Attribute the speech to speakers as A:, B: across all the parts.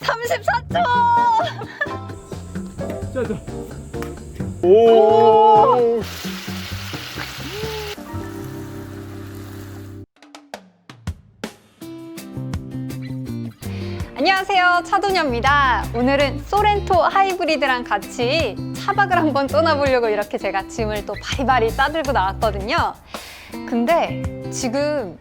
A: 34초!
B: 자, 자. 오.
A: 안녕하세요. 차도녀입니다. 오늘은 소렌토 하이브리드랑 같이 차박을 한번 떠나보려고 이렇게 제가 짐을 또 바리바리 싸들고 나왔거든요. 근데 지금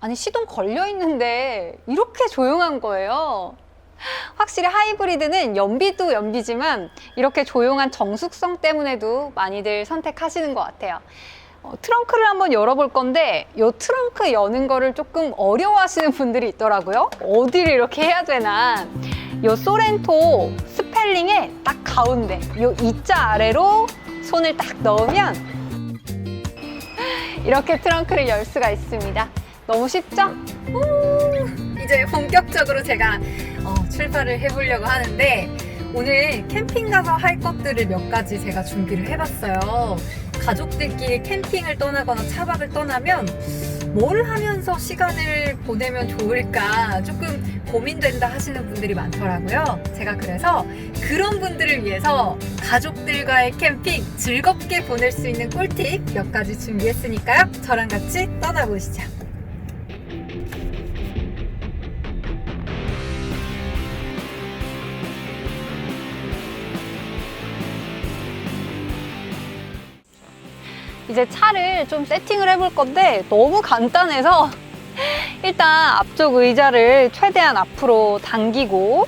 A: 아니 시동 걸려 있는데 이렇게 조용한 거예요. 확실히 하이브리드는 연비도 연비지만 이렇게 조용한 정숙성 때문에도 많이들 선택하시는 것 같아요. 어, 트렁크를 한번 열어볼 건데 이 트렁크 여는 거를 조금 어려워하시는 분들이 있더라고요. 어디를 이렇게 해야 되나. 이 소렌토 스펠링의 딱 가운데 이 이자 아래로 손을 딱 넣으면 이렇게 트렁크를 열 수가 있습니다. 너무 쉽죠? 우, 이제 본격적으로 제가 어, 출발을 해보려고 하는데 오늘 캠핑 가서 할 것들을 몇 가지 제가 준비를 해봤어요. 가족들끼리 캠핑을 떠나거나 차박을 떠나면 뭘 하면서 시간을 보내면 좋을까 조금 고민된다 하시는 분들이 많더라고요. 제가 그래서 그런 분들을 위해서 가족들과의 캠핑 즐겁게 보낼 수 있는 꿀팁 몇 가지 준비했으니까요. 저랑 같이 떠나보시죠. 이제 차를 좀 세팅을 해볼 건데 너무 간단해서 일단 앞쪽 의자를 최대한 앞으로 당기고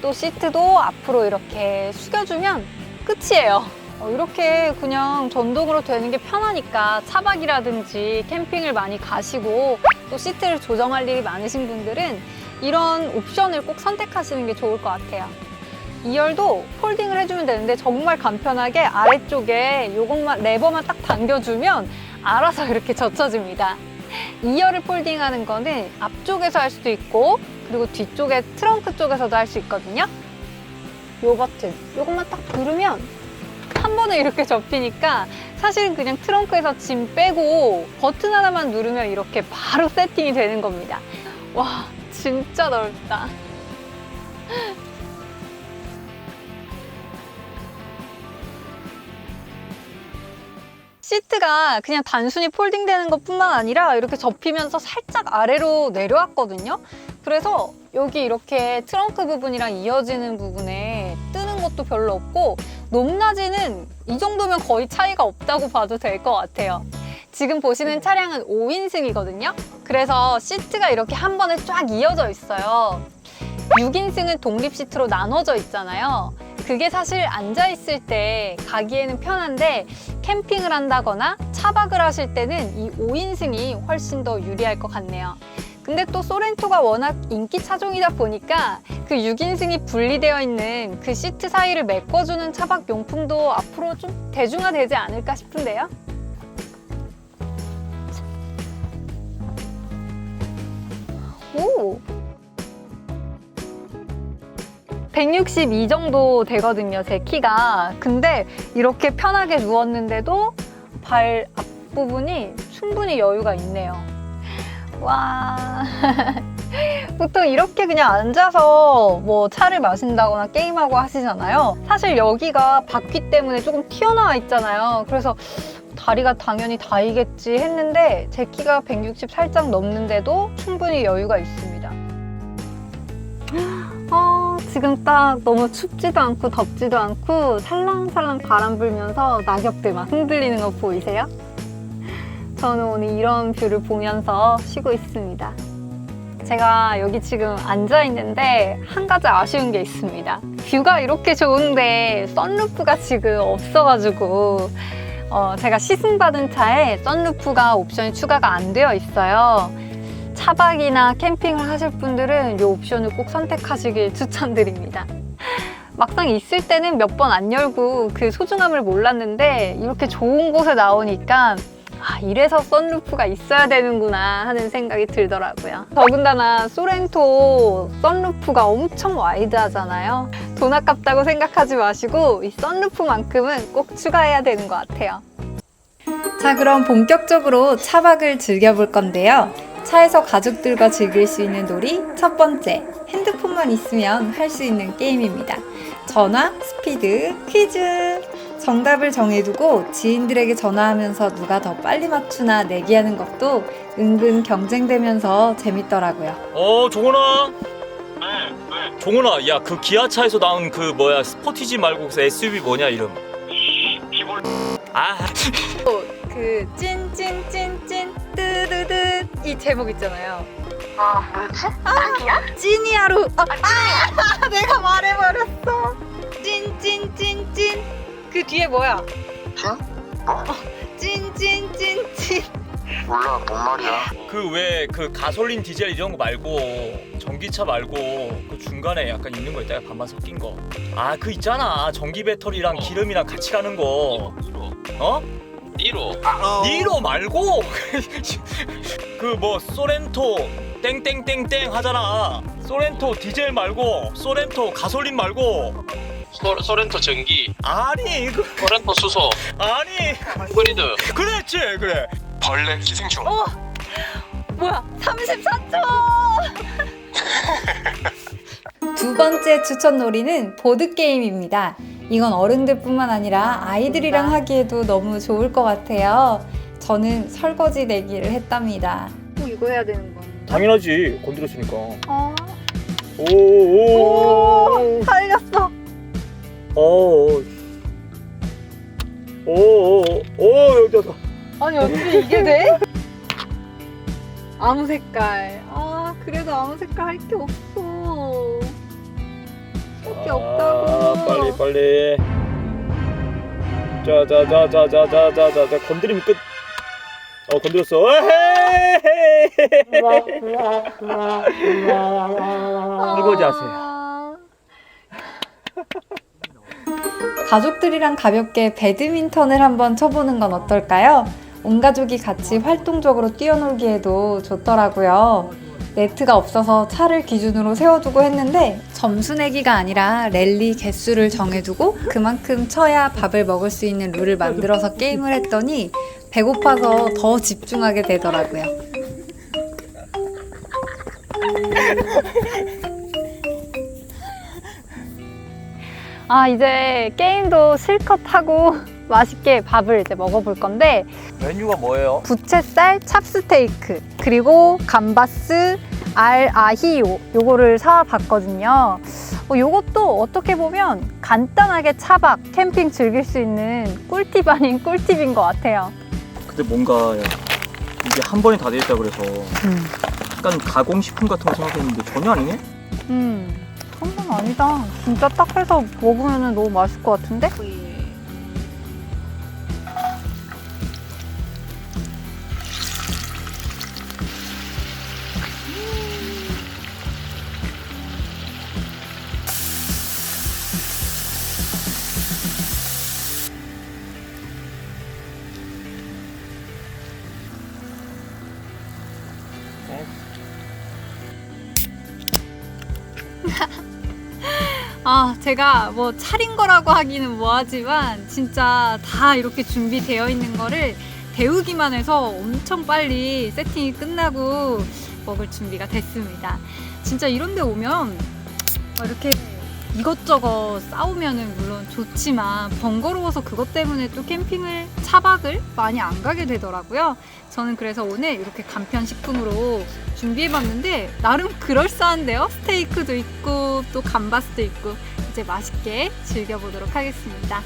A: 또 시트도 앞으로 이렇게 숙여주면 끝이에요. 어, 이렇게 그냥 전동으로 되는 게 편하니까 차박이라든지 캠핑을 많이 가시고 또 시트를 조정할 일이 많으신 분들은 이런 옵션을 꼭 선택하시는 게 좋을 것 같아요. 2열도 폴딩을 해주면 되는데 정말 간편하게 아래쪽에 요것만 레버만 딱 당겨주면 알아서 이렇게 젖혀집니다. 2열을 폴딩하는 거는 앞쪽에서 할 수도 있고 그리고 뒤쪽에 트렁크 쪽에서도 할 수 있거든요. 요 버튼 요것만 딱 누르면 한 번에 이렇게 접히니까 사실은 그냥 트렁크에서 짐 빼고 버튼 하나만 누르면 이렇게 바로 세팅이 되는 겁니다. 와 진짜 넓다. 시트가 그냥 단순히 폴딩되는 것 뿐만 아니라 이렇게 접히면서 살짝 아래로 내려왔거든요. 그래서 여기 이렇게 트렁크 부분이랑 이어지는 부분에 뜨는 것도 별로 없고 높낮이는 이 정도면 거의 차이가 없다고 봐도 될 것 같아요. 지금 보시는 차량은 5인승이거든요. 그래서 시트가 이렇게 한 번에 쫙 이어져 있어요. 6인승은 독립 시트로 나눠져 있잖아요. 그게 사실 앉아있을 때 가기에는 편한데 캠핑을 한다거나 차박을 하실 때는 이 5인승이 훨씬 더 유리할 것 같네요. 근데 또 소렌토가 워낙 인기 차종이다 보니까 그 6인승이 분리되어 있는 그 시트 사이를 메꿔주는 차박 용품도 앞으로 좀 대중화되지 않을까 싶은데요. 오! 162 정도 되거든요, 제 키가. 근데 이렇게 편하게 누웠는데도 발 앞부분이 충분히 여유가 있네요. 와. 보통 이렇게 그냥 앉아서 뭐 차를 마신다거나 게임하고 하시잖아요. 사실 여기가 바퀴 때문에 조금 튀어나와 있잖아요. 그래서 다리가 당연히 다이겠지 했는데 제 키가 160 살짝 넘는데도 충분히 여유가 있습니다. 지금 딱 너무 춥지도 않고 덥지도 않고 살랑살랑 바람 불면서 낙엽들 막 흔들리는 거 보이세요? 저는 오늘 이런 뷰를 보면서 쉬고 있습니다. 제가 여기 지금 앉아 있는데 한 가지 아쉬운 게 있습니다. 뷰가 이렇게 좋은데 썬루프가 지금 없어가지고 어, 제가 시승받은 차에 썬루프가 옵션이 추가가 안 되어 있어요. 차박이나 캠핑을 하실 분들은 이 옵션을 꼭 선택하시길 추천드립니다. 막상 있을 때는 몇 번 안 열고 그 소중함을 몰랐는데 이렇게 좋은 곳에 나오니까 아, 이래서 썬루프가 있어야 되는구나 하는 생각이 들더라고요. 더군다나 소렌토 썬루프가 엄청 와이드하잖아요. 돈 아깝다고 생각하지 마시고 이 썬루프만큼은 꼭 추가해야 되는 것 같아요. 자, 그럼 본격적으로 차박을 즐겨볼 건데요. 차에서 가족들과 즐길 수 있는 놀이 첫 번째,
B: 핸드폰만 있으면 할 수 있는 게임입니다. 전화, 스피드, 퀴즈. 정답을 정해두고 지인들에게 전화하면서 누가 더 빨리 맞추나 내기하는 것도 은근 경쟁되면서 재밌더라고요.
C: 어 종훈아
D: 네, 네.
C: 종훈아 야 그 기아차에서 나온 그 뭐야 스포티지 말고 그 SUV 뭐냐 이름
D: 비볼
C: 아
B: 그 찐찐찐찐 뜨드드 이 제목 있잖아요.
D: 아 뭐였지? 아니야?
B: 찐이야로 아, 아 내가 말해버렸어. 찐찐찐찐 그 뒤에 뭐야?
D: 찐? 뭐?
B: 찐찐찐찐
D: 몰라 뭔 말이야
C: 그 왜 그 가솔린 디젤 이런 거 말고 전기차 말고 그 중간에 약간 있는 거 있다가 반반 섞인 거 아 그 있잖아 전기 배터리랑 기름이랑 같이 가는 거 어?
D: 니로.
C: 니로 말고 그 뭐 소렌토 땡땡땡땡 하잖아. 소렌토 디젤 말고 소렌토 가솔린 말고.
D: 소, 소렌토 전기.
C: 아니 그
D: 소렌토 수소.
C: 아니.
D: 그리드
C: 그랬지 그래.
D: 벌레 기생충.
B: 어 뭐야 34초 두 번째 추천 놀이는 보드 게임입니다. 이건 어른들뿐만 아니라 아이들이랑 하기에도 너무 좋을 것 같아요. 저는 설거지 내기를 했답니다.
A: 꼭 이거 해야 되는 거.
C: 당연하지 건드렸으니까
A: 어,
C: 오오오
A: 살렸어.
C: 오오오 여기 여기
A: 아니 어떻게 이게 돼? 아무 색깔. 아 그래도 아무 색깔 할 게 없어. 할게 없다고.
C: 아, 빨리 빨리 자자자자자자자자 건드리면 끝. 어 건드렸어. 설거지 하세요.
A: 아,
B: 가족들이랑 가볍게 배드민턴을 한번 쳐보는 건 어떨까요? 온 가족이 같이 활동적으로 뛰어놀기에도 좋더라고요. 네트가 없어서 차를 기준으로 세워두고 했는데 점수 내기가 아니라 랠리 개수를 정해두고 그만큼 쳐야 밥을 먹을 수 있는 룰을 만들어서 게임을 했더니 배고파서 더 집중하게 되더라고요.
A: 아 이제 게임도 실컷 하고 맛있게 밥을 이제 먹어볼 건데
C: 메뉴가 뭐예요?
A: 부채살 찹스테이크 그리고 감바스 알 아히요 요거를 사봤거든요. 어, 요것도 어떻게 보면 간단하게 차박 캠핑 즐길 수 있는 꿀팁 아닌 꿀팁인 것 같아요.
C: 근데 뭔가 이게 한 번에 다 돼 있다 그래서 약간 가공식품 같은 거 생각했는데 전혀 아니네?
A: 음, 그건 아니다. 진짜 딱 해서 먹으면 너무 맛있을 것 같은데? 아, 제가 뭐 차린 거라고 하기는 뭐하지만 진짜 다 이렇게 준비되어 있는 거를 데우기만 해서 엄청 빨리 세팅이 끝나고 먹을 준비가 됐습니다. 진짜 이런 데 오면 이렇게 이것저것 싸우면은 물론 좋지만 번거로워서 그것 때문에 또 캠핑을 차박을 많이 안 가게 되더라고요. 저는 그래서 오늘 이렇게 간편 식품으로 준비해봤는데 나름 그럴싸한데요. 스테이크도 있고 또 감바스도 있고 이제 맛있게 즐겨보도록 하겠습니다.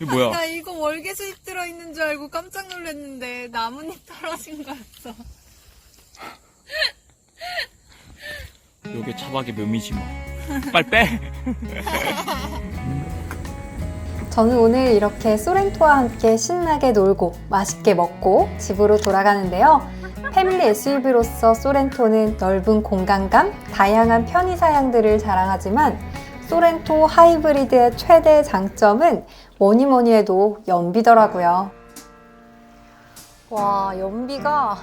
C: 이게 뭐야?
B: 나 이거 월계 수잎 들어있는 줄 알고 깜짝 놀랐는데 나뭇잎 떨어진 거였어.
C: 요게 차박의 묘미지 뭐. 빨리 빼.
B: 저는 오늘 이렇게 소렌토와 함께 신나게 놀고 맛있게 먹고 집으로 돌아가는데요. 패밀리 SUV로서 소렌토는 넓은 공간감, 다양한 편의 사양들을 자랑하지만 소렌토 하이브리드의 최대 장점은 뭐니 뭐니 해도 연비더라고요. 와, 연비가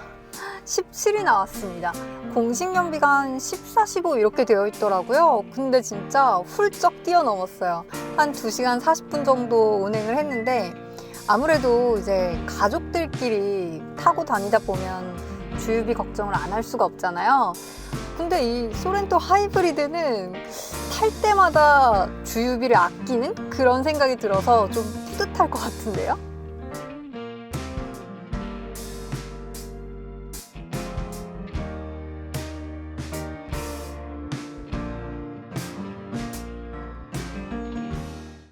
A: 17이 나왔습니다. 공식 연비가 한 14, 15 이렇게 되어 있더라고요. 근데 진짜 훌쩍 뛰어넘었어요. 한 2시간 40분 정도 운행을 했는데 아무래도 이제 가족들끼리 타고 다니다 보면 주유비 걱정을 안 할 수가 없잖아요. 근데 이 소렌토 하이브리드는 탈 때마다 주유비를 아끼는 그런 생각이 들어서 좀 뿌듯할 것 같은데요?